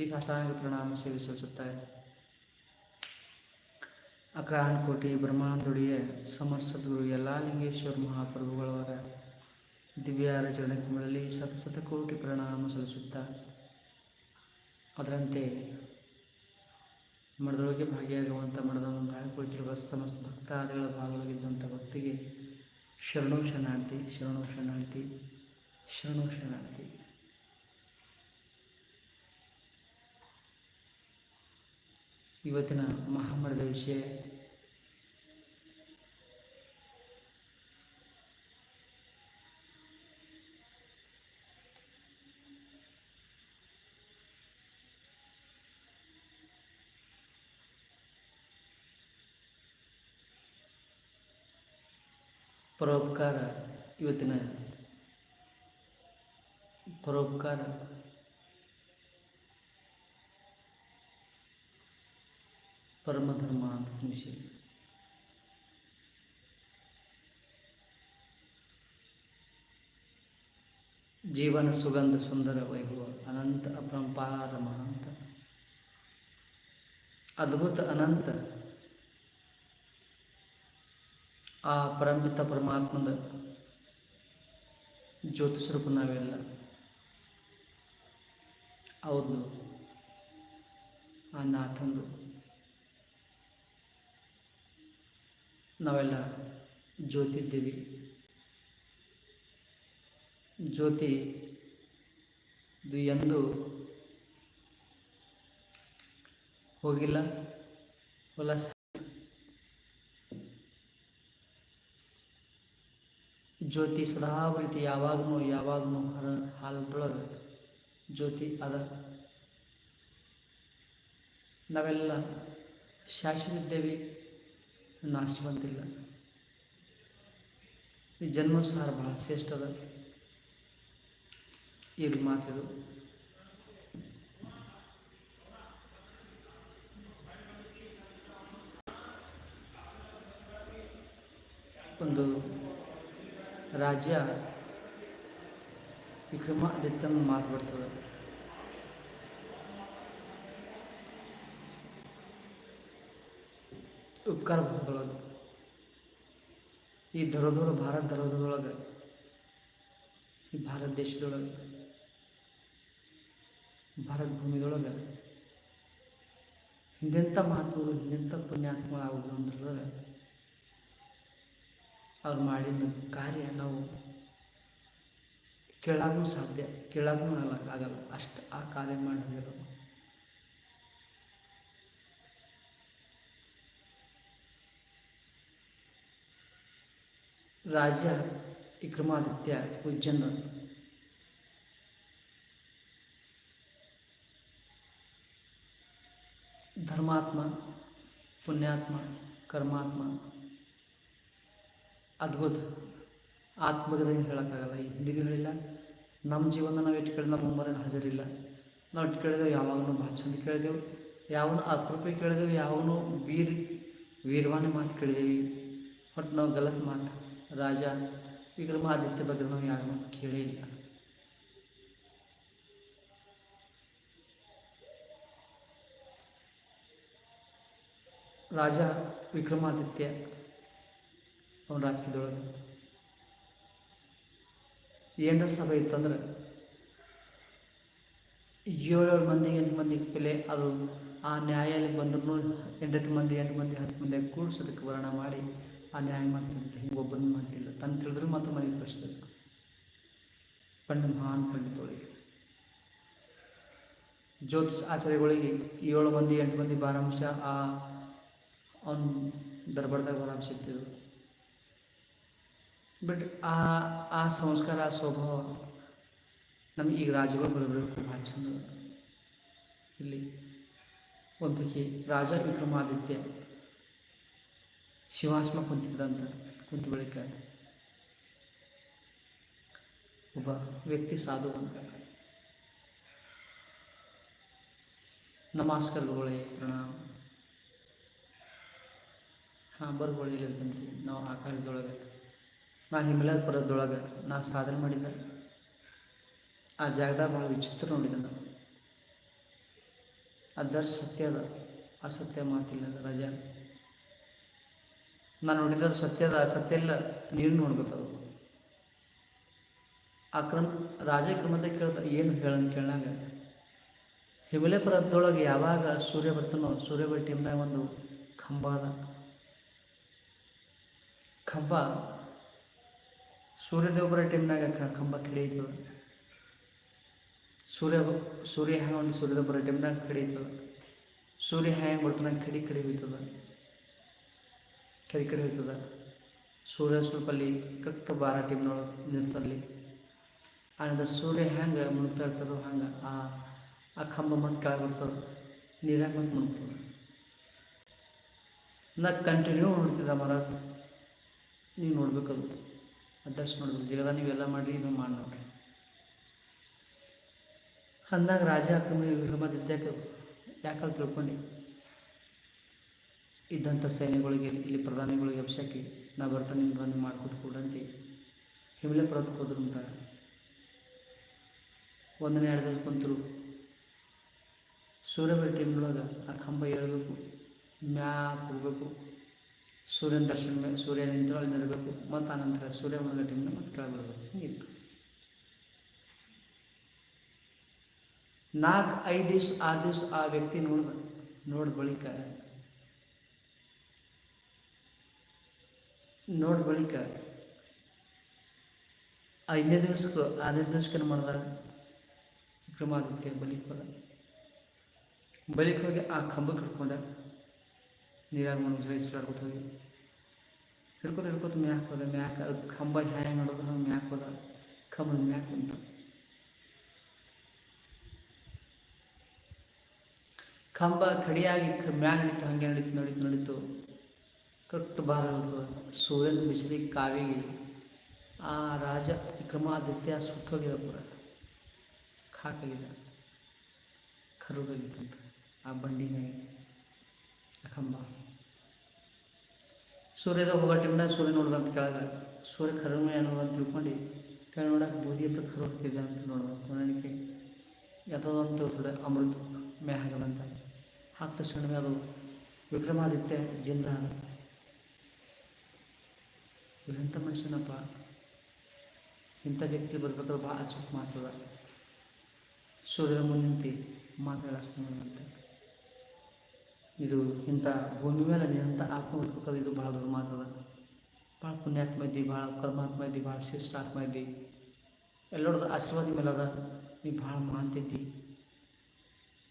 ಶ್ರೀ ಸಾಷ್ಟಾಂಗ ಪ್ರಣಾಮ ಸೇವೆ ಸಲ್ಲಿಸುತ್ತಾರೆ ಅಕ್ರಾಣ ಕೋಟಿ ಬ್ರಹ್ಮಾಂಡುಡಿಯ ಸಮರ್ಥ ಸದ್ಗುರು ಎಲ್ಲ ಲಿಂಗೇಶ್ವರ ಮಹಾಪ್ರಭುಗಳವರ ದಿವ್ಯಾರ ಚರಣಕಮಗಳಲ್ಲಿ ಸತಸತ ಕೋಟಿ ಪ್ರಣಾಮ ಸಲ್ಲಿಸುತ್ತಾ, ಅದರಂತೆ ಮಠದೊಳಗೆ ಭಾಗಿಯಾಗುವಂಥ ಮಠದವನ್ನು ಬಾಳೆ ಕುಳಿತಿರುವ ಸಮಸ್ತ ಭಕ್ತಾದಿಗಳ ಭಾಗವಾಗಿದ್ದಂಥ ಭಕ್ತಿಗೆ ಶರಣೋ ಶರಣಾರ್ಥಿ ಶರಣೋ ಶರಣಾರ್ಥಿ ಶರಣೋ ಶರಣಾರ್ಥಿ. ಇವತ್ತಿನ ಮಹಾಮಠದ ವಿಷಯ. ಪರೋಪಕಾರ ಇವತ್ತಿನ ಪರೋಪಕಾರ. ಪರಮಧರ್ಮ ಅಂತ ವಿಷಯ ಜೀವನ ಸುಗಂಧ ಸುಂದರ ವೈಭವ ಅನಂತ ಅಪರಂಪಾರ ಮಹಾಂತ. ಅದ್ಭುತ ಅನಂತ. ಆ ಪರಂಪಿತ ಪರಮಾತ್ಮದ ಜ್ಯೋತಿಷರೂಪ ನಾವೆಲ್ಲ. ಹೌದು. ಆ ನಾಥಂದು. ನಾವೆಲ್ಲ ಜ್ಯೋತಿ ಇದ್ದೀವಿ ಜ್ಯೋತಿ ಇದು ಎಂದು ಹೋಗಿಲ್ಲ. ಹೊಲಸ ಜ್ಯೋತಿ ಸದಾ ಪ್ರೀತಿ ಯಾವಾಗೂ ಯಾವಾಗೂ ಹರ ಹಾಲದೊಳಗೆ ಜ್ಯೋತಿ ಅದ. ನಾವೆಲ್ಲ ಶಾಶ್ವತ ಇದ್ದೇವೆ ನಾಶ ಬಂದಿಲ್ಲ ಈ ಜನ್ಮೋತ್ಸಾರ ಭಾಳ ಶ್ರೇಷ್ಠದ ಇದು ಮಾತಿದು ಒಂದು ರಾಜ್ಯ ವಿಕ್ರಮಾದಿತ್ಯನ ಮಾತು ಬರ್ತದೆ. ಉಪಕಾರ ಭಾಗದೊಳಗೆ ಈ ದೊರದೊರ ಭಾರತ ದೊರದೊಳಗೆ, ಈ ಭಾರತ ದೇಶದೊಳಗೆ, ಭಾರತ ಭೂಮಿದೊಳಗೆ ಹಿಂದೆಂಥ ಮಹಾತ್ಮರು ಹಿಂದೆಂಥ ಪುಣ್ಯಾತ್ಮಗಳು ಆಗೋದು ಅಂದ್ರೆ ಅವ್ರು ಮಾಡಿದ ಕಾರ್ಯ ನಾವು ಕೇಳಾಗೂ ಸಾಧ್ಯ ಕೇಳಾಗೂ ಆಗಲ್ಲ. ಅಷ್ಟು ಆ ಕಾರ್ಯ ಮಾಡಿದ್ರು ರಾಜ ವಿಕ್ರಮಾದಿತ್ಯ ಉಜ್ಜನ ಧರ್ಮಾತ್ಮ, ಪುಣ್ಯಾತ್ಮ, ಕರ್ಮಾತ್ಮ. ಅದ್ಭುತ. ಆತ್ಮದ ಹೇಳೋಕ್ಕಾಗಲ್ಲ. ಈ ಹಿಂದಿಗೂ ಹೇಳಿಲ್ಲ. ನಮ್ಮ ಜೀವನ ನಾವು ಇಟ್ಟು ಕೇಳಿದ ನಮ್ಮ ಉಮ್ಮರನ್ನ ಹಾಜರಿಲ್ಲ. ನಾವು ಇಟ್ಕೊಳ್ಳೇವು ಯಾವಾಗಲೂ ಭಾಳ ಚಂದ ಕೇಳಿದೆವು. ಯಾವನು ಅಪರೂಪ ಕೇಳಿದೆವು, ಯಾವನು ವೀರ ವೀರವಾನಿ ಮಾತು ಕೇಳಿದೆವಿ. ಹೊರತು ನಾವು ಗಲತ್ ಮಾತು ರಾಜ ವಿಕ್ರಮಾದಿತ್ಯ ಬಗ್ಗೆ ನಾವು ಯಾರು ಕೇಳೇ ಇಲ್ಲ. ರಾಜ ವಿಕ್ರಮಾದಿತ್ಯ ಅವನ ರಾಜ್ಯದೊಳಗೆ. ಏನರ ಸಭೆ ಇತ್ತಂದ್ರೆ ಏಳೇಳು ಮಂದಿ, ಎಂಟು ಮಂದಿ ಬೆಲೆ ಅದು ಆ ನ್ಯಾಯಾಲಯಕ್ಕೆ ಬಂದ್ರೂ ಎಂಟೆಂಟು ಮಂದಿ, ಎಂಟು ಮಂದಿ, ಹತ್ತು ಮಂದಿ ಕೂಡಿಸೋದಕ್ಕೆ ವರ್ಣ ಮಾಡಿ ಆ ನ್ಯಾಯ ಹಿಂಗೆ ಒಬ್ಬರನ್ನ ಮಾಡ್ತಿಲ್ಲ. ತಂದು ತಿಳಿದ್ರು ಮಾತ್ರ ಮನೆಗೆ ಕಳಿಸ್ತದೆ ಪಂಡ ಮಹಾನ್ ಪಂಡಿತೊಳಗೆ ಜ್ಯೋತಿಷ್ ಆಚಾರ್ಯಗಳಿಗೆ ಏಳು ಮಂದಿ, ಎಂಟು ಮಂದಿ ಬಾರಾಂಶ ಆ ಅವನ ದರ್ಬಾರ್ದಾಗ ಬಾರಾಂಶ ಇರ್ತಿದ್ರು ಬಟ್ ಆ ಆ ಸಂಸ್ಕಾರ, ಆ ಸ್ವಭಾವ ನಮಗೆ ಈಗ ರಾಜಗಳು ಬರಬೇಕು ಭಾಳ ಚಂದ ಇಲ್ಲಿ ಒಂದು ರಾಜ ವಿಕ್ರಮಾದಿತ್ಯ ಶಿವಾಶ್ಮ ಕುಂತಿದ್ದಂತ ಕುಂತ ಬಳಿಕ ಒಬ್ಬ ವ್ಯಕ್ತಿ ಸಾಧು ಅಂತ. ನಮಸ್ಕಾರಗಳೇ ಪ್ರಣಾಮ. ಹಾಂ ಬರ್ಗೊಳ್ಳಿ ಬಂದ್ರಿ ನಾವು ಆಕಾಶದೊಳಗೆ. ನಾ ಹಿಮಾಲಯ ಪರ್ವತದೊಳಗೆ ನಾ ಸಾಧನೆ ಮಾಡಿದ್ದೆ. ಆ ಜಾಗದಾಗ ಭಾಳ ವಿಚಿತ್ರ ನೋಡಿದೆ ನಾನು. ಅದರ ಸತ್ಯ ಅದ. ಅಸತ್ಯ ಮಾತಿಲ್ಲ, ರಜ. ನಾನು ನೋಡಿದ ಸತ್ಯದ ಸತ್ಯ ಇಲ್ಲ, ನೀನು ನೋಡ್ಬೇಕು ಅದು. ಆ ಕ್ರಮ, ರಾಜ ಕ್ರಮದ ಕೇಳ್ದ, ಏನು ಹೇಳಂತ ಕೇಳಾಗ ಹಿಮಲಯ ಪರ್ವತದೊಳಗೆ ಯಾವಾಗ ಸೂರ್ಯ ಬರ್ತಾನೋ, ಸೂರ್ಯ ಟೈಮ್ನಾಗ ಒಂದು ಕಂಬ ಅದ. ಕಂಬ ಸೂರ್ಯದೇವರ ಟೈಮ್ನಾಗ ಕಂಬ ಕಿಡಿಯಿತು ಸೂರ್ಯ ಸೂರ್ಯ ಹೆಂಗೆ ಒಂದು ಸೂರ್ಯದೇವರ ಟೈಮ್ನಾಗ ಕಿಡಿಯಿತು ಸೂರ್ಯ ಹೆಂಗೆ ಬರ್ತಾನ ಕಡಿ ಕಡಿ ಹೋಯ್ತದ ಕಡಿ ಕಡೆ ಹೋಗ್ತದ ಸೂರ್ಯ ಸ್ವಲ್ಪ ಅಲ್ಲಿ ಕರೆಕ್ಟ್ ಬಾರ ಟೈಮ್ನೊಳಗೆ ನಿಲ್ತಲ್ಲಿ ಆನಂತರ ಸೂರ್ಯ ಹೆಂಗೆ ಮುಳುಗ್ತಾ ಇರ್ತದೋ ಹಂಗೆ ಆ ಆ ಕಂಬ ಮತ್ತೆ ಕೆಳಗೆ ಬರ್ತದೆ ನೀರಾಗ ಮತ್ತೆ ಮುಳುಗ್ತದೆ ನಾ ಕಂಟಿನ್ಯೂ ನೋಡ್ತಿದ್ದ ಮಹಾರಾಜ್ ನೀವು ನೋಡ್ಬೇಕದು. ಅದಷ್ಟು ನೋಡ್ಬೇಕು. ಜಗದ ನೀವೆಲ್ಲ ಮಾಡಿರಿ ಇದು ಮಾಡಿ ನೋಡ್ರಿ. ಅಂದಾಗ ರಾಜ ಆಕ್ರಮಣ ವಿಕ್ರಮಾದಿತ್ಯಕ್ಕೆ ಯಾಕಲ್ಲಿ ತಿಳ್ಕೊಂಡು. ಇದ್ದಂಥ ಸೈನ್ಯಗಳಿಗೆ, ಇಲ್ಲಿ ಪ್ರಧಾನಿಗಳಿಗೆ ಅಭಿಷೇಕಿ, ನಾ ಬರ್ತಾ ನಿಮ್ಗೆ ಬಂದು ಮಾಡ್ಕೊತ ಕೂಡಂತೆ ಹಿಮಲೆ ಪರ್ವತಕ್ಕೆ ಹೋದ್ರು ಅಂತ. ಒಂದನೇ ಎರಡು ಕುಂತರು. ಸೂರ್ಯ ಟೈಮ್ನೊಳಗೆ ಆ ಕಂಬ ಏಳಬೇಕು ಮ್ಯಾಪ್ ಹೋಗ್ಬೇಕು ಸೂರ್ಯನ ದರ್ಶನ ಮೇಲೆ, ಸೂರ್ಯ ನಿಂತು ಅಲ್ಲಿ ನಿಲ್ಲಬೇಕು ಮತ್ತು ಆನಂತರ ಸೂರ್ಯ ಬರೋ ಟೀಮ್ನ ಮತ್ತೆ ಕೆಳಗೆ ಬರಬೇಕು. ಹಿಂಗಿತ್ತು ನಾಲ್ಕು, ಐದು ದಿವ್ಸ, ಆರು ದಿವ್ಸ ಆ ವ್ಯಕ್ತಿ ನೋಡ್ದ, ನೋಡಿದ ಬಳಿಕ ನೋಡಿದ ಬಳಿಕ ಐದನೇ ದಿವ್ಸಕ್ಕೆ ಆರನೇ ದಿವ್ಸಕ್ಕೆ ಏನು ಮಾಡ್ದ ವಿಕ್ರಮಾದಿತ್ಯ ಬಲಿಕ್ ಹೋದ. ಬಲಿಕ್ ಹೋಗಿ ಆ ಕಂಬಕ್ಕೆ ಹಿಡ್ಕೊಂಡ ನೀರಾಗ ಮುಳುಗಿ ಇಸ್ಲಾಡ್ಕೊತ ಹೋಗಿ. ಹಿಡ್ಕೊತ ಹಿಡ್ಕೊತ ಮ್ಯಾಕ್ ಹೋದ, ಮ್ಯಾಕ್ ಅದು ಕಂಬ ಹ್ಯಾಂಗ್ ನೋಡೋದು ಹಂಗೆ ಮ್ಯಾಕ್ ಹೋದ, ಕಂಬದ ಮ್ಯಾಕ್ ಅಂತ ಕಂಬ ಕಡಿಯಾಗಿ ಮ್ಯಾಗ್ ನಡೀತು, ಹಂಗೆ ನಡೀತು ನಡೀತು ನಡೀತು. ಕಟ್ಟು ಬಾರ ಸೂರ್ಯನ ಬಿಸಿಲಿ ಕಾವಿಗೆ ಆ ರಾಜ ವಿಕ್ರಮಾದಿತ್ಯ ಸುಟ್ಟೋಗಿದ ಪುರ ಖಾಕಾಗಿದ ಕರುಗಾಗಿತ್ತಂತ ಆ ಬಂಡಿ ಮೇಲೆ ಆ ಕಂಬ ಸೂರ್ಯದ ಹೋಗೋ ಟೈಮ್ನಾಗ ಸೂರ್ಯ ನೋಡ್ದಂತ ಕೆಳಗೆ ಸೂರ್ಯ ಅನ್ನೋದು ಅಂತ ತಿಳ್ಕೊಂಡು, ಕೆಳ ನೋಡಕ್ಕೆ ಬೂದಿ ಹತ್ರ ಕರು ಹೋಗ್ತಿದ್ದೆ ಅಂತ ನೋಡ್ದಂತ ನೋಡಲಿಕ್ಕೆ ಯಾವುದೋ ಥೋಡೆ ಅಮೃತ ಮೇ ಹಾಗದಂತ ಹಾಕಿದ ಅದು ವಿಕ್ರಮಾದಿತ್ಯ ಜಿಂದ ಎಂಥ ಮನುಷ್ಯನಪ್ಪ? ಇಂಥ ವ್ಯಕ್ತಿ ಬರ್ಬೇಕಾದ್ರೆ ಭಾಳ ಅಚ್ಚುಕ್ ಮಾತಾಡ ಸೂರ್ಯನ ಮುಂದೆ ನಿಂತು ಮಾತಾಡಿಸ್ತಾನಂತ ಇದು ಇಂಥ ಭೂಮಿ ಮೇಲೆ ನಿಂತ ಆತ್ಮ ಬರ್ಬೇಕಾದ್ರೆ ಇದು ಭಾಳ ದೊಡ್ಡ ಮಾತದ ಭಾಳ ಪುಣ್ಯಾತ್ಮ ಇದ್ದಿ, ಭಾಳ ಕರ್ಮಾತ್ಮ ಇದ್ದಿ, ಭಾಳ ಶ್ರೇಷ್ಠ ಆತ್ಮ ಇದ್ದಿ. ಎಲ್ಲರದ್ದು ಆಶೀರ್ವಾದ ಮೇಲೆ ಅದ. ನೀ ಭಾಳ ಮಾತಿದ್ದಿ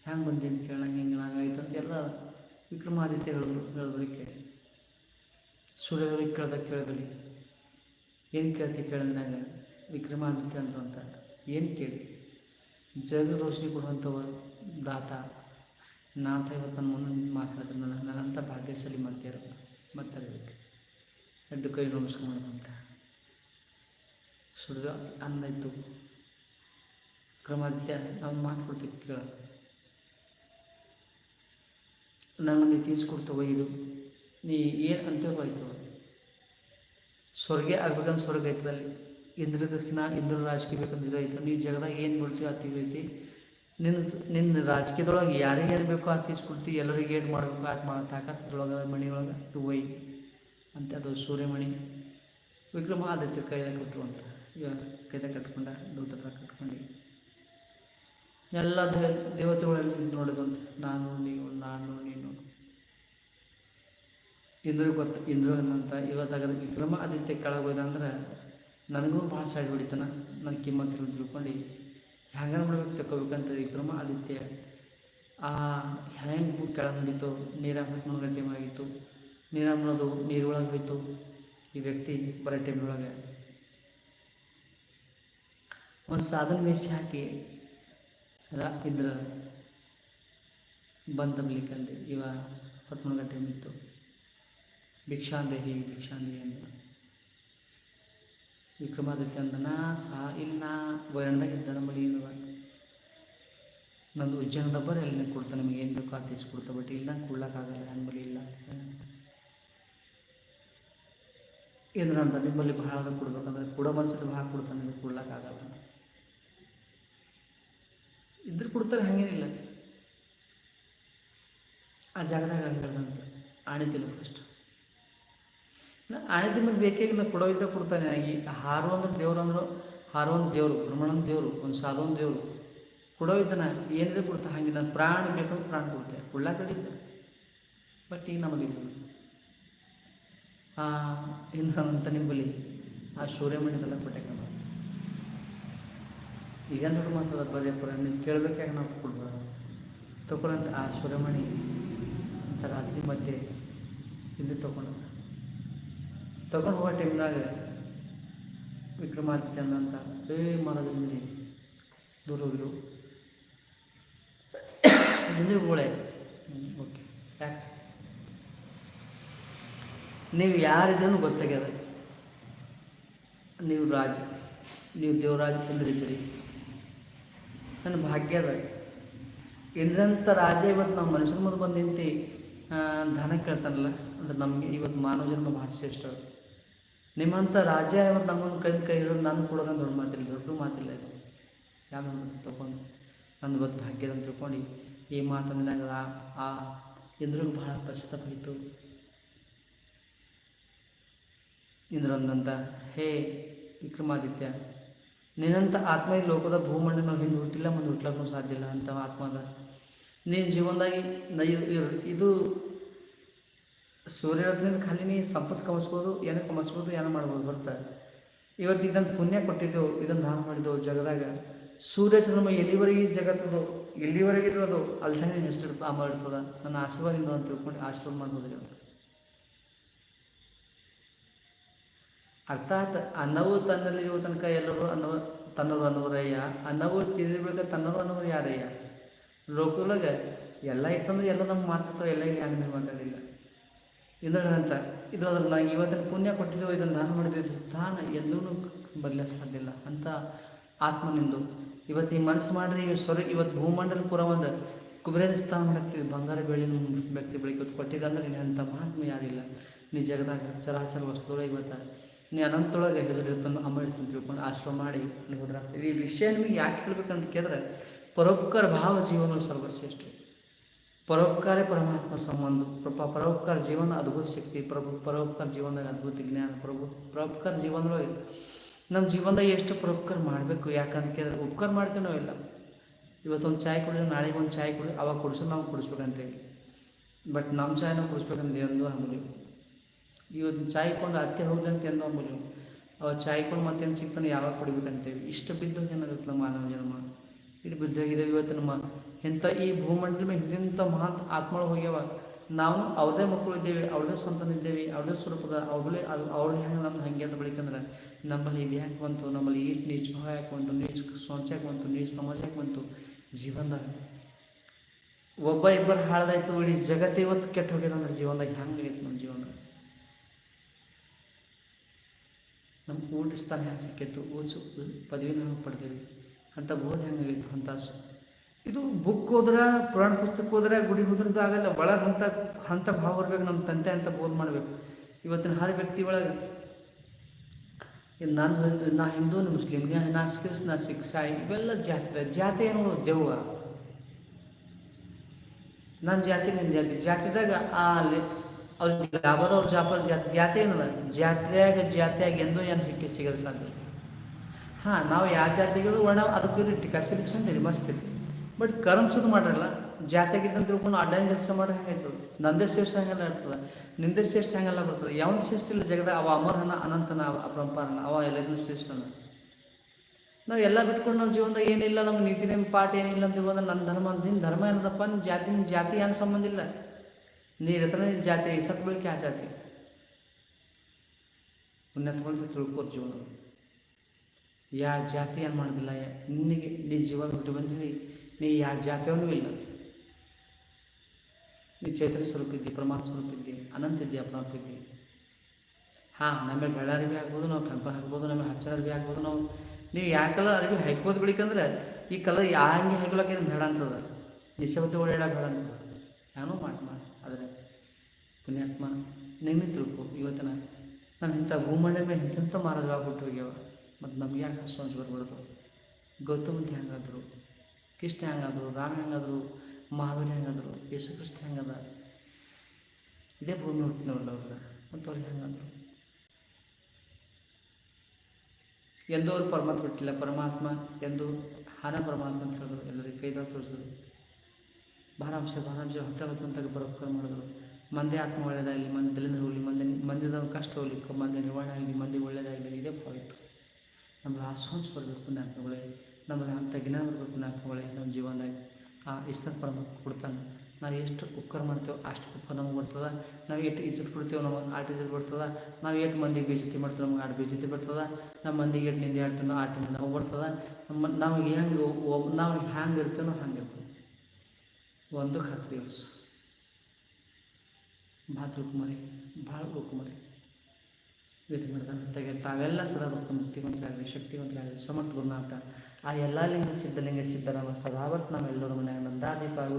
ಹ್ಯಾಂಗೆ ಬಂದಿ ಅಂತ ಕೇಳಂಗೆ ಹಿಂಗೆ ಹಂಗಾಯ್ತು ಅಂತ ಎಲ್ಲ ವಿಕ್ರಮಾದಿತ್ಯ ಹೇಳಿದ್ರು ಹೇಳೋದಕ್ಕೆ ಸೂರ್ಯದವ್ರಿಗೆ ಕೇಳ್ದ ಕೇಳಿದ್ರಿ ಏನು ಕೇಳ್ತಿ ಕೇಳಿದಾಗ ವಿಕ್ರಮಾದಿತ್ಯ ಅಂತ. ಏನು ಕೇಳಿ? ಜಗ ರೋಷಣಿ ಕೊಡುವಂಥವ ದಾತ. ನಾಥ ಇವತ್ತು ನನ್ನ ಮುಂದೆ ಮಾತಾಡಿದ್ರೆ ನನ್ನ ನನ್ನಂಥ ಭಾಗ್ಯಶಾಲಿ ಮತ್ತಾರ ಮಾತಾಡಬೇಕು ಎಡ್ಡು ಕೈ ನಮಸ್ಕೊಂತ ಸೂರ್ಯ ಅನ್ನ ಇತ್ತು ವಿಕ್ರಮಾದಿತ್ಯ ನಾವು ಮಾತು ಕೊಡ್ತೀವಿ ಕೇಳ. ನನಗೆ ತೀರ್ಸ್ಕೊಡ್ತವ ಇದು. ನೀ ಏನು ಅಂತೇಳಿ ಆಯ್ತು. ಸ್ವರ್ಗ ಆಗ್ಬೇಕಂದ್ರೆ ಸ್ವರ್ಗ ಐತದಲ್ಲಿ ಇಂದ್ರದಕ್ಕಿನ ಇಂದ್ರ ರಾಜಕೀಯ ಬೇಕಂದ್ರೆ ಐತೆ. ನೀವು ಜಗದಾಗ ಏನು ಬಿಡ್ತೀವಿ ಅದು ಐತಿ. ನಿನ್ನ ನಿನ್ನ ರಾಜಕೀಯದೊಳಗೆ ಯಾರಿಗೆ ಏನು ಬೇಕೋ ಆ ತೀಸ್ಕೊಡ್ತಿ ಎಲ್ಲರಿಗೆ ಏನು ಮಾಡಬೇಕು ಆಟ ಮಾಡೋ ತಾಕತ್ತೊಳಗೆ ಮಣಿ ಒಳಗೆ ಅದು ಒಯ್ ಅಂತ ಅದು ಸೂರ್ಯಮಣಿ. ವಿಕ್ರಮ ಆದಿತ್ಯ ಕೈದಾಗ ಕೊಟ್ಟರು ಅಂತ ಇವಾಗ ಕೈದಾಗ ಕಟ್ಕೊಂಡ ದೂತರ ಕಟ್ಕೊಂಡು. ಎಲ್ಲ ದೇವತೆಗಳಲ್ಲಿ ನೋಡಿದಂತ, ನಾನು, ನೀವು, ನಾನು, ನೀನು. ಇಂದ್ರ ಗೊತ್ತು, ಇಂದ್ರ ಅನ್ನಂತ ವಿಕ್ರಮ ಆದಿತ್ಯ ಕೆಳಗೆ ಹೋದ ಅಂದ್ರೆ ನನಗೂ ಭಾಳ ಸೈಡ್ ಹೊಡಿತಾನ ನನ್ನ ಕಿಮ್ಮತ್ತು ಇಲ್ಲ ತಿಳ್ಕೊಂಡು, ಹೆಂಗ ಮಾಡ್ಬೇಕು ವಿಕ್ರಮ ಆದಿತ್ಯ. ಆ ಹೆಂಗೆ ಕೆಳಗೆ ನಡೀತು ಹಾಕಿ ಗಂಟೆ ಆಗಿತ್ತು. ನೀರಾಗ ನೀರೊಳಗೆ ಹೋಯ್ತು. ಈ ವ್ಯಕ್ತಿ ಬರೋ ಟೈಮ್ನೊಳಗೆ ಒಂದು ಸಾಧನ ಮೇಸಿ ಹಾಕಿ, ರಾ ಇದ್ರ ಬಂದಮ್ಲಿಕ್ಕಂದು ಇವ ಹತ್ತು ಗಂಟೆ ಇತ್ತು. ಭಿಕ್ಷಾಂದೇಹಿ ಭಿಕ್ಷಾಂದೇಹಿ ಅಂತ. ವಿಕ್ರಮಾದಿತ್ಯ ಅಂದ ನಾ ಸಾ ಇಲ್ಲಿ ನಾ ಇದ್ದ ನಮ್ಮಲ್ಲಿ ಏನವ ನಂದು ಉಜ್ಜನದ ಬರ ಅಲ್ಲಿ ಕೊಡ್ತಾ ನಮಗೆ? ಏನು ಬೇಕೋ ತೀಸ್ ಕೊಡ್ತಾ ಬಟ್ ಇಲ್ಲ ಕೊಡ್ಲಕ್ಕಾಗಲ್ಲ ನಮ್ಮಲ್ಲಿ ಇಲ್ಲ ಏನು ಅಂತ ನಿಮ್ಮಲ್ಲಿ ಬಹಳ ಕೊಡ್ಬೇಕಂದ್ರೆ ಕೊಡೋ ಮನ್ಸಿದ್ದು ಭಾಳ ಕೊಡ್ತಾನೆ ನಿಮಗೆ ಕೊಡ್ಲಕ್ಕಾಗಲ್ಲ. ಇದ್ರೆ ಕೊಡ್ತಾರೆ ಹಾಗೇನಿಲ್ಲ ಆ ಜಾಗದಾಗ ಹೇಳ್ದಂತ, ಆಣೆ ತಿನ್ನು ಫಸ್ಟ್ ಆಣೆ ತಿನ್ನೋದು ಬೇಕೇ ಕೊಡೋ ಕೊಡೋವಿದ್ದ ಕೊಡ್ತಾನೆ. ಈ ಹಾರು ಅಂದ್ರೆ ದೇವ್ರು ಅಂದ್ರೆ, ಹಾರು ಒಂದು ದೇವರು ಬ್ರಹ್ಮಣನ ದೇವರು, ಒಂದು ಸಾಧೋನ್ ದೇವರು. ಕೊಡೋವಿದ್ದನ ಏನಿದೆ ಕೊಡ್ತಾ, ಹಾಗೆ ನಾನು ಪ್ರಾಣ ಬೇಕಂದ್ರೆ ಪ್ರಾಣ ಕೊಡ್ತೆ. ಕುಳ್ಳ ಕಡಿದ್ದ ಬಟ್ ಈಗ ನಮಗಿಲ್ಲ ಆ ಇಂದ್ರನಂತ ಬಲಿ ಆ ಸೂರ್ಯಮಣಿದೆಲ್ಲ ಕೊಟ್ಟೆ ಕಣ ಈಗ ದೊಡ್ಡ ಮಾತಲ್ಲ ಬದೇಪುರ ನೀವು ಕೇಳಬೇಕಾಗ ನಾವು ಕೊಡ್ಬೋದು ತಗೊಳ್ಳಂತ ಆ ಸೂರ್ಯಮಣಿ ಅಂತ ರಾತ್ರಿ ಮಧ್ಯೆ ಇಲ್ಲಿ ತಗೊಂಡು ತಗೊಂಡು ಹೋಗೋ ಟೈಮ್ನಾಗ ವಿಕ್ರಮಾದಿತ್ಯ ಅಂತ ಏ ಮರದಿಂದ ದೂರ ಹೋಗಿರು. ಗೋಳೆ ಓಕೆ ಯಾಕೆ? ನೀವು ಯಾರಿದ್ರೂ ಗೊತ್ತಾಗ್ಯದ. ನೀವು ರಾಜ, ನೀವು ದೇವರಾಜ ಚಂದ್ರಿದ್ದೀರಿ ನನ್ನ ಭಾಗ್ಯದ ಇಂದ್ರಂಥ ರಾಜ ಇವತ್ತು ನಮ್ಮ ಮನುಷ್ಯನ ಮುಂದೆ ಬಂದು ನಿಂತಿ ಧನ ದಾನ ಕೇಳ್ತಾನಲ್ಲ, ಅಂದ್ರೆ ನಮಗೆ ಇವತ್ತು ಮಾನವ ಜನ್ಮ ಭಾಳ ಶ್ರೇಷ್ಠ. ನಿಮ್ಮಂಥ ರಾಜ್ಯ ಇವತ್ತು ನಮ್ಮನ್ನು ಕೈ ಕೈ ಹಿಡಿದು ನಾನು ಕೊಡೋದಂತ ದೊಡ್ಡ ಮಾತಿಲ್ಲ ದೊಡ್ಡ ಮಾತಿಲ್ಲ ಇದು. ಯಾವ ತೊಗೊಂಡು ನನ್ನ ಇವತ್ತು ಭಾಗ್ಯದ ತಿಳ್ಕೊಂಡು ಈ ಮಾತಂದಾಗ ಆ ಇಂದ್ರಿಗೆ ಬಹಳ ಪಶ್ಚಾತ್ತಾಪ ಇತ್ತು ಇಂದ್ರಂದಂತ ಹೇ ವಿಕ್ರಮಾದಿತ್ಯ, ನಿನ್ನಂಥ ಆತ್ಮ ಈ ಲೋಕದ ಭೂಮಂಡ ನಾವು ಹಿಂದೆ ಹುಟ್ಟಿಲ್ಲ, ಮುಂದೆ ಹುಟ್ಲಕ್ಕೂ ಸಾಧ್ಯ ಇಲ್ಲ ಅಂತ ಆತ್ಮದ ನೀನು ಜೀವನದಾಗಿ ಇದು ಸೂರ್ಯರತ್ನ ಖಾಲಿ ನೀ ಸಂಪತ್ತು ಕಮಿಸ್ಬೋದು ಏನೋ ಕಮಿಸ್ಬೋದು ಏನೋ ಮಾಡ್ಬೋದು ಬರ್ತಾ ಇವತ್ತು ಇದನ್ನು ಪುಣ್ಯ ಕೊಟ್ಟಿದ್ದೆವು ಇದನ್ನು ದಾನ ಮಾಡಿದ್ದೆವು ಜಗದಾಗ. ಸೂರ್ಯ ಚಂದ್ರಮ ಎಲ್ಲಿವರೆಗೆ ಜಗತ್ತದು, ಎಲ್ಲಿವರೆಗೆ ಇರೋದು, ಅಲ್ಲಿ ಹೆಸರು ಇರ್ತದೆ ಮಾಡಿರ್ತದ ನನ್ನ ಆಶೀರ್ವಾದದಿಂದ ಅಂತ ತಿಳ್ಕೊಂಡು ಆಶೀರ್ವಾದ ಮಾಡ್ಬೋದ್ರಿ ಅಂತ ಅರ್ಥಾತ್ ಅನ್ನವು ತನ್ನಲ್ಲಿರುವ ತನಕ ಎಲ್ಲರೂ ಅನ್ನವ ತನ್ನರು ಅನ್ನವರಯ್ಯ ಅನ್ನವು ತಿಳಿದಿರ್ಬೇಕು ತನ್ನರು ಅನ್ನೋರು ಯಾರಯ್ಯ? ಲೋಕದೊಳಗೆ ಎಲ್ಲ ಇತ್ತಂದ್ರೆ ಎಲ್ಲ ನಮ್ಗೆ ಮಾತಾಡ್ತಾವೆ ಎಲ್ಲ ಇಲ್ಲಿ ಹಂಗೆ ಮಾತಾಡಿಲ್ಲ ಇದರಂತ ಇದು ಅದ್ರ ನಂಗೆ ಇವತ್ತಿನ ಪುಣ್ಯ ಕೊಟ್ಟಿದ್ದೆವು ಇದನ್ನು ದಾನ ಮಾಡಿದ್ದು ದಾನ ಎಂದೂ ಬರಲಿಕ್ಕೆ ಸಾಧ್ಯ ಇಲ್ಲ ಅಂತ ಆತ್ಮನಿಂದು. ಇವತ್ತು ಈ ಮನಸ್ಸು ಮಾಡಿರಿ ಸ್ವರ, ಇವತ್ತು ಭೂಮಂಡಲ ಪುರ ಒಂದು ಕುಬೇರ ಸ್ಥಾನ ವ್ಯಕ್ತಿ ಬಂಗಾರ ಬೆಳ್ಳಿನ ವ್ಯಕ್ತಿ ಬೆಳಿಗ್ಗೆ ಕೊಟ್ಟಿದ್ದಂದ್ರೆ ನೀನು ಅಂಥ ಮಹಾತ್ಮ ಯಾರಿಲ್ಲ. ನೀ ಜಗದಾಗ ಚರಾಚರ ವಸ್ತುಗಳು ಇವತ್ತು ನೀ ಅನಂತೊಳಗೆ ಹೆಸರು ಇರ್ತಾನೆ ಅಮ್ಮ ಇರ್ತೀನಿ ತಿಳ್ಕೊಂಡು ಆಶ್ರಮ ಮಾಡಿ ಹೋದ್ರ ಈ ವಿಷಯ ನಿಮಗೆ ಯಾಕೆ ಹೇಳ್ಬೇಕಂತ ಕೇಳಿದ್ರೆ, ಪರೋಪಕಾರ ಭಾವ ಜೀವನ ಸರ್ವಶ್ರೇಷ್ಠ ಪರೋಪಕಾರೇ ಪರಮಾತ್ಮ ಸಂಬಂಧ, ಪ್ರಪ ಪರೋಪಕಾರ ಜೀವನ, ಅದ್ಭುತ ಶಕ್ತಿ, ಪ್ರಭು ಪರೋಪಕಾರ ಜೀವನದಾಗ ಅದ್ಭುತ ಜ್ಞಾನ, ಪ್ರಭು ಪರೋಪಕಾರ ಜೀವನದೊಳಗೆ ನಮ್ಮ ಜೀವನದಾಗ ಎಷ್ಟು ಪರೋಪಕಾರ ಮಾಡಬೇಕು? ಯಾಕಂತ ಕೇಳಿದ್ರೆ, ಉಪಕಾರ ಮಾಡ್ತೀವಿ ನಾವೆಲ್ಲ ಇವತ್ತೊಂದು ಚಾಯ್ ಕುಡಿದ್ರೆ ನಾಳೆಗೆ ಒಂದು ಚಾಯ್ ಕುಡಿ ಅವಾಗ ಕುಡಿಸೋ, ನಾವು ಕುಡಿಸ್ಬೇಕಂತೇಳಿ. ಬಟ್ ನಮ್ಮ ಚಾಯ್ ನಾವು ಕುಡಿಸ್ಬೇಕಂತ ಎಂದು ಅಂಬಲಿ ಇವತ್ತು ಚಾಯ್ ಕೊಂಡು ಅತ್ತೆ ಹೋಗ್ದಂತೆ ಎಂದು ಅಂಬಲಿ ಅವಾಗ ಚಾಯ್ ಕೊಂಡು ಮತ್ತೇನು ಸಿಗ್ತಾನೆ? ಯಾವಾಗ ಕುಡಿಬೇಕಂತೇಳಿ. ಇಷ್ಟು ಬಿದ್ದೋಗಿ ಏನಾಗುತ್ತೆ ನಮ್ಮ ಮಾನವ ಜನ್ಮ? ಇಲ್ಲಿ ಬಿದ್ದೋಗಿದ್ದೇವೆ ಇವತ್ತು ನಮ್ಮ ಇಂಥ ಈ ಭೂಮಂಡಲ ಮೇಲೆ ಹಿಂದಿಂಥ ಮಹಾನ್ ಆತ್ಮಗಳು ಹೋಗ್ಯಾವ. ನಾವು ಅವ್ರದೇ ಮಕ್ಕಳು ಇದ್ದೇವೆ, ಅವ್ರದೇ ಸಂತಾನ ಇದ್ದೇವೆ, ಅವ್ರದೇ ಸ್ವರೂಪದ ಅವ್ರೇ ಅದು ಅವ್ರ ಹೆಂಗೆ ನಮ್ದು ಹಂಗೆ ಅಂತ ಬೆಳಿಕಂದ್ರೆ ನಮ್ಮಲ್ಲಿ ಇದು ಯಾಕೆ ಬಂತು, ನಮ್ಮಲ್ಲಿ ಈಟ್ ನೀಚ್ ಭಾವ ಯಾಕೆ ಬಂತು, ನೀಚ್ ಸೊಂಚ ಯಾಕೆ ಬಂತು, ನೀಚ್ ಸಮಾಜ ಯಾಕೆ ಬಂತು? ಜೀವನದಾಗ ಒಬ್ಬ ಇಬ್ಬರು ಹಾಳ್ದಾಯ್ತು ಇಡೀ ಜಗತ್ತು ಇವತ್ತು ಕೆಟ್ಟ ಹೋಗ್ಯದ ಅಂದ್ರೆ ಜೀವನದಾಗ ಹೆಂಗೆ ಆಗೈತೆ ನಮ್ಮ ಜೀವನ? ನಮ್ಮ ಊಟ ಸ್ಥಾನ ಹೆಂಗೆ ಸಿಕ್ಕಿತ್ತು ಊಚು ಪದವಿನ ಹೆಂಗೆ ಅಂತ ಬೋಧ ಹೆಂಗಾಗಿತ್ತು ಅಂತ ಇದು ಬುಕ್ ಹೋದ್ರೆ, ಪುರಾಣ ಪುಸ್ತಕ ಹೋದ್ರೆ, ಗುಡಿ ಹೋದ್ರದ್ದು ಆಗಲ್ಲ, ಒಳಗೆ ಹಂತ ಹಂತ ಭಾವ ಬರ್ಬೇಕು ನಮ್ಮ ತಂದೆ ಅಂತ ಬೋಧ ಮಾಡಬೇಕು. ಇವತ್ತಿನ ಹರ ವ್ಯಕ್ತಿ ಒಳಗೆ ನಾನು ನಾ ಹಿಂದೂ ಮುಸ್ಲಿಂ, ನಾ ಸಿಖ್ಸ್ ನಾ ಸಿಖ್, ಸಾಯಿ, ಇವೆಲ್ಲ ಜಾತಿ ಜಾತಿ ಏನು ದೆವ್ವ. ನನ್ನ ಜಾತಿ ನಿನ್ನ ಜಾತಿ, ಜಾತಿದಾಗ ಆ ಅಲ್ಲಿ ಅವ್ರ ಲಾಭದ ಅವ್ರ ಜಾಪ ಜಾತಿ ಜಾತಿ ಏನಲ್ಲ ಜಾತ್ರೆಯಾಗ ಜಾತಿಯಾಗ ಎಂದೂ ಏನು ಸಿಕ್ಕಿ ಇಲ್ಲ. ಹಾಂ, ನಾವು ಯಾವ ಜಾತಿಗೆ ಒಣ, ಅದಕ್ಕೆ ಇಟ್ಟು ಕಸಿರಿ ಚಂದ ಇರಿ, ಮಸ್ತ್ ಇರಿ. ಬಟ್ ಕರ್ಮ ಸುದ್ದು ಮಾಡ್ರಲ್ಲ ಜಾತಿಯಾಗಿದ್ದಂತ ತಿಳ್ಕೊಂಡು ಅಡ್ಡಾಗಿ ಕೆಲಸ ಮಾಡಿ ಹೆಂಗಾಯ್ತದ? ನಂದೇ ಶ್ರೇಷ್ಠ ಹಂಗೆಲ್ಲ ಇರ್ತದೆ? ನಿಂದೇ ಶ್ರೇಷ್ಠ ಹಂಗೆಲ್ಲ ಬರ್ತದೆ? ಯಾವ ಶ್ರೇಷ್ಠ ಇಲ್ಲ ಜಗದ, ಅವ ಅಮರನ, ಅನಂತನ ಅಪರಂಪರನ, ಅವ ಎಲ್ಲರಿಗೂ ಶ್ರೇಷ್ಠನ. ನಾವು ಎಲ್ಲ ಬಿಟ್ಕೊಂಡು ನಮ್ಮ ಜೀವನದಾಗ ಏನಿಲ್ಲ ನಮ್ಮ ನೀತಿ ನಿಮ್ಮ ಪಾಠ ಏನಿಲ್ಲ ಅಂತ ಬಂದ್ರೆ ನನ್ನ ಧರ್ಮ ನಿನ್ನ ಧರ್ಮ ಏನದಪ್ಪ ನಿನ್ನ ಜಾತಿ ನಿನ್ನ ಜಾತಿ ಏನು ಸಂಬಂಧ ಇಲ್ಲ. ನೀರು ಹತ್ರ ನಿನ್ನ ಜಾತಿ, ಸತ್ ಬಳಿಕೆ ಆ ಜಾತಿ. ತಗೊಂಡು ತಿಳ್ಕೋರ್ ಜೀವನ. ಯಾ ಜಾತಿ ಏನು ಮಾಡೋದಿಲ್ಲ, ನಿನಗೆ ನಿನ್ನ ಜೀವನ ಬಿಟ್ಟು ಬಂದಿನಿ ನೀ ಯಾವ ಜಾತಿಯವನು ಇಲ್ಲ. ನೀ ಚೈತನ್ಯ ಸ್ವರೂಪ ಇದ್ದಿ ಪರಮಾತ್ಮ ಸ್ವರೂಪ ಇದ್ದಿ ಅನಂತ ಇದ್ದಿ ಅಪರಾಧ ಇದ್ದಿ ಹಾಂ ನಮಗೆ ಬೆಳ್ಳಾರಿ ಭೀ ಆಗ್ಬೋದು, ನಾವು ಕೆಂಪ ಹಾಕ್ಬೋದು ನಮಗೆ ಹಚ್ಚ ಭೀ ಆಗ್ಬೋದು, ನಾವು ನೀವು ಯಾವ ಕಲರ್ ಅರಿವಿ ಹಾಕ್ಬೋದು ಬಿಡಿಕಂದ್ರೆ ಈ ಕಲರ್ ಯಾವ ಹಂಗೆ ಹಾಕ್ಲಕ್ಕೆ ಬೇಡ ಅಂತದ. ನಿಶಬ್ದ ಓಡಾಡ ಬೇಡ ಅಂತ ಏನೋ ಮಾಡಿ ಮಾಡಿ ಆದರೆ ಪುಣ್ಯಾತ್ಮ ನಿನ್ನೆ ತಿಳ್ಕೊ, ಇವತ್ತಿನ ನಾವು ಇಂಥ ಭೂಮಂಡ ಮೇಲೆ ಇಂಥ ಮಹಾರಾಜ ಹುಟ್ಟು ಹೋಗ್ಯಾವ. ಮತ್ತು ನಮ್ಗೆ ಯಾಕೆ ಹಸುವಂತ ಬರ್ಬಾರ್ದು ಗೌತಮಂತಿ ಹೆಂಗಾದ್ರು? ಕೃಷ್ಣ ಹೆಂಗಾದ್ರು, ರಾಮ ಹೆಂಗಾದ್ರು, ಮಹಾವೀರ ಹೆಂಗಾದ್ರು, ಯೇಸು ಕ್ರಿಸ್ತ ಹೆಂಗದ? ಇದೇ ಭೂಮಿ ಹುಟ್ಟಿನವಲ್ಲ ಅವ್ರಿಗೆ ಮತ್ತು ಅವ್ರಿಗೆ ಹೆಂಗಂದ್ರು? ಎಂದೂ ಅವ್ರು ಪರಮಾತ್ಮ ಬಿಟ್ಟಿಲ್ಲ ಪರಮಾತ್ಮ ಎಂದು ಹಾನ ಪರಮಾತ್ಮ ಅಂತ ಹೇಳಿದ್ರು. ಎಲ್ಲರಿಗೆ ಕೈದಾಗ ತೋರಿಸಿದ್ರು ಭಾರಾಂಶ ಭಾರಾಂಶ ಹೊತ್ತೆ ಅಂತ ಬರೋಕ್ಕೆ ಮಾಡಿದ್ರು. ಮಂದಿ ಆತ್ಮ ಒಳ್ಳೆಯದಾಗಲಿ ಮಂದಿ ತಲೆಯಿಂದ ಹೋಗಲಿ, ಮಂದಿ ಮಂದಿದ ಕಷ್ಟ ಹೋಗ್ಲಿಕ್ಕೆ ಮಂದಿ ನಿರ್ವಹಣೆ ಆಗಲಿ, ಮಂದಿ ಒಳ್ಳೆಯದಾಗಲಿ ಇದೇ ಭಾವ ಇತ್ತು. ಬರಬೇಕು ನಾನು ಪುಣ್ಯಾತ್ಮಗಳೇ. ನಮ್ಮಲ್ಲಿ ಅಂಥ ಜ್ಞಾನ ಬರಬೇಕು ಪುಣ್ಯಾತ್ಮಗಳೇ ನಮ್ಮ ಜೀವನದಾಗ. ಆ ಇಷ್ಟ ಪರಮಾತ್ಮ ಕೊಡ್ತಾನೆ. ನಾವು ಎಷ್ಟು ಕುಕ್ಕರ್ ಮಾಡ್ತೇವೆ ಅಷ್ಟು ಕುಕ್ಕರ್ ನಮಗೆ ಬರ್ತದೆ. ನಾವು ಎಷ್ಟು ಇಜ್ಜತ್ ಕೊಡ್ತೇವೆ ನಮಗೆ ಆಟ ಇಜ್ಜತ್ ಬರ್ತದೆ. ನಾವು ಎಷ್ಟು ಮಂದಿಗೆ ಬೇಜತಿ ಮಾಡ್ತೇವೆ ನಮ್ಗೆ ಆಟ ಬೇಜತಿ ಬರ್ತದೆ. ನಮ್ಮ ಮಂದಿಗೆ ಎಷ್ಟು ನಿಂದೆ ಆಡ್ತೇವೆ ಆಟ ನಿಂದೆ ನಮಗೆ ಬರ್ತದೆ. ನಮ್ಮ ನಮಗೆ ಹೆಂಗೆ ನಾವು ಹ್ಯಾಂಗೆ ಇರ್ತೇವೋ ಹಂಗೆ ಇರ್ತೇವೆ ಒಂದು ಖಾತ್ರಿ ದಿವಸ ಭಾಳ ತಿಳ್ಕೊಂಬರಿ ಭಾಳ ತಿಳ್ಕೊಂಬರಿ ವಿಧಿ ಮಾಡ್ತಾನೆ ತಾವೆಲ್ಲ ಸದಾ ಭಕ್ತ ಮುಕ್ತಿವಂತರಾಗಲಿ ಶಕ್ತಿವಂತರಾಗಲಿ ಸಮರ್ಥ ಗುರುನಾಥ ಆ ಎಲ್ಲ ಲಿಂಗ ಸಿದ್ಧಲಿಂಗ ಸಿದ್ಧರಾಮ ಸದಾವತ್ ನಮ್ಮೆಲ್ಲರ ಮನ್ಯಾಗ ನಂದಾದೀಪ